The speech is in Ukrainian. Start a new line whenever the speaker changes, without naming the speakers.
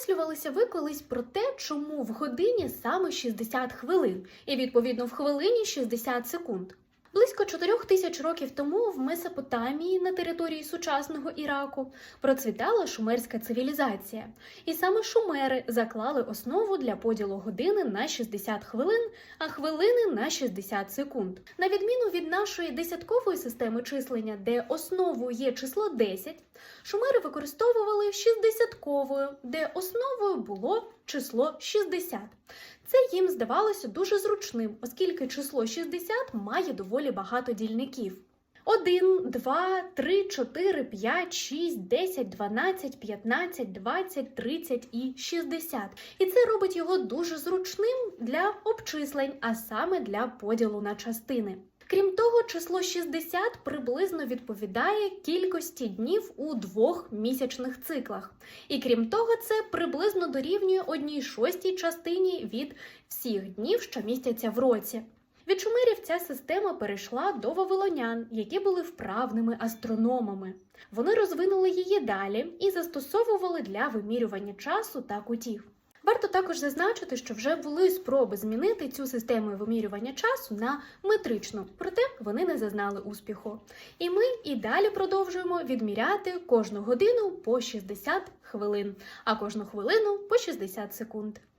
замислювалися ви колись про те, чому в годині саме 60 хвилин, і відповідно в хвилині 60 секунд? Близько 4 тисяч років тому в Месопотамії на території сучасного Іраку процвітала шумерська цивілізація, і саме шумери заклали основу для поділу години на 60 хвилин, а хвилини на 60 секунд. На відміну від нашої десяткової системи числення, де основою є число 10, шумери використовували 60-ковою, де основою було число 60. Це їм здавалося дуже зручним, оскільки число 60 має доволі багато дільників. 1, 2, 3, 4, 5, 6, 10, 12, 15, 20, 30 і 60. І це робить його дуже зручним для обчислень, а саме для поділу на частини. Крім того, число 60 приблизно відповідає кількості днів у двох місячних циклах. І крім того, це приблизно дорівнює одній шостій частині від всіх днів, що містяться в році. Від шумерів ця система перейшла до вавилонян, які були вправними астрономами. Вони розвинули її далі і застосовували для вимірювання часу та кутів. Варто також зазначити, що вже були спроби змінити цю систему вимірювання часу на метричну, проте вони не зазнали успіху. І ми і далі продовжуємо відміряти кожну годину по 60 хвилин, а кожну хвилину по 60 секунд.